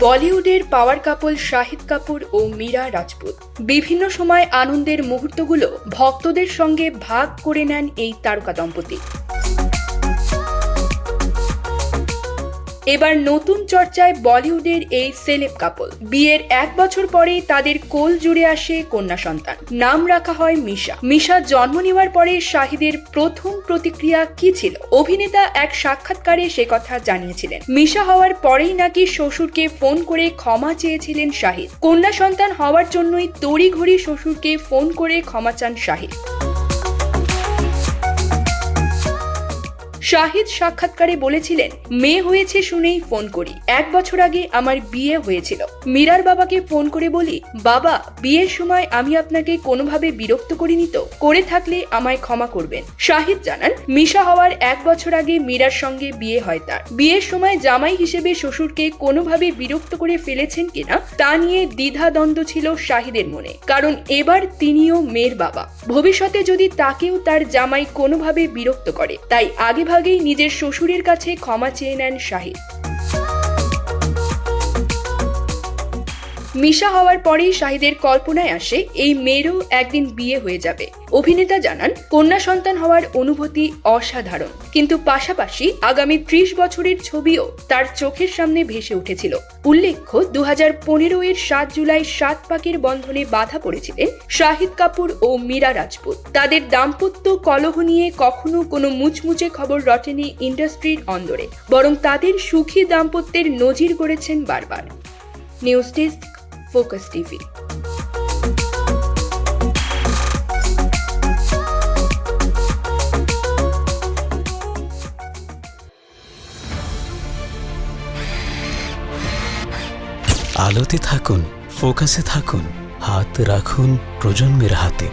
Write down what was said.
বলিউডের power couple Shahid Kapoor ও মীরা রাজপুত। বিভিন্ন সময় আনন্দের মুহূর্তগুলো ভক্তদের সঙ্গে ভাগ করে নেন এই তারকা দম্পতি। এবার নতুন চর্চায় বলিউডের এই সেলেব কাপল। বিয়ের এক বছর পরেই তাদের কোল জুড়ে আসে কন্যা সন্তান। নাম রাখা হয় মিশা। মিশা জন্ম নেওয়ার পরে শাহিদের প্রথম প্রতিক্রিয়া কি ছিল? অভিনেতা এক সাক্ষাৎকারে সে কথা জানিয়েছিলেন। মিশা হওয়ার পরেই নাকি শ্বশুরকে ফোন করে ক্ষমা চেয়েছিলেন শাহিদ। কন্যা সন্তান হওয়ার জন্যই তড়িঘড়ি শ্বশুরকে ফোন করে ক্ষমা চান শাহিদ। শাহিদ সাক্ষাৎকারে বলেছিলেন, মেয়ে হয়েছে শুনেই ফোন করি। এক বছর আগে আমার বিয়ে হয়েছিল। মীরার বাবাকে ফোন করে বলি, বাবা, বিয়ের সময় আমি আপনাকে কোনোভাবে বিরক্ত করিনি তো? করে থাকলে আমায় ক্ষমা করবেন। শাহিদ জানান, মিশা হওয়ার এক বছর আগে মীরার সঙ্গে বিয়ে হয় তার। বিয়ের সময় জামাই হিসেবে শ্বশুরকে কোনোভাবে বিরক্ত করে ফেলেছেন কিনা, তা নিয়ে দ্বিধা দ্বন্দ্ব ছিল শাহিদের মনে। কারণ এবার তিনিও মেয়ের বাবা। ভবিষ্যতে যদি তাকেও তার জামাই কোনোভাবে বিরক্ত করে, তাই আগেভাগেই নিজের শ্বশুরের কাছে ক্ষমা চেয়ে নেন শাহিদ মিশা হওয়ার পরেই শাহিদের কল্পনায় আসে, এই মেয়েরও একদিন বিয়ে হয়ে যাবে। অভিনেতা জানান, কন্যা সন্তান হওয়ার অনুভূতি অসাধারণ, কিন্তু পাশাপাশি আগামী ত্রিশ বছরের ছবিও তার চোখের সামনে ভেসে উঠেছিল। উল্লেখ্য দু হাজার পনেরো এর সাত জুলাই সাত পাকের বন্ধনে বাধা পড়েছিলেন শাহিদ কাপুর ও মীরা রাজপুত। তাদের দাম্পত্য কলহ নিয়ে কখনো কোনো মুচমুচে খবর রটেনি ইন্ডাস্ট্রির অন্দরে, বরং তাদের সুখী দাম্পত্যের নজির গড়েছেন বারবার। নিউজ ডেস্ক ফোকাস টিভি আলোতে থাকুন ফোকাসে থাকুন হাত রাখুন প্রজন্মের হাতে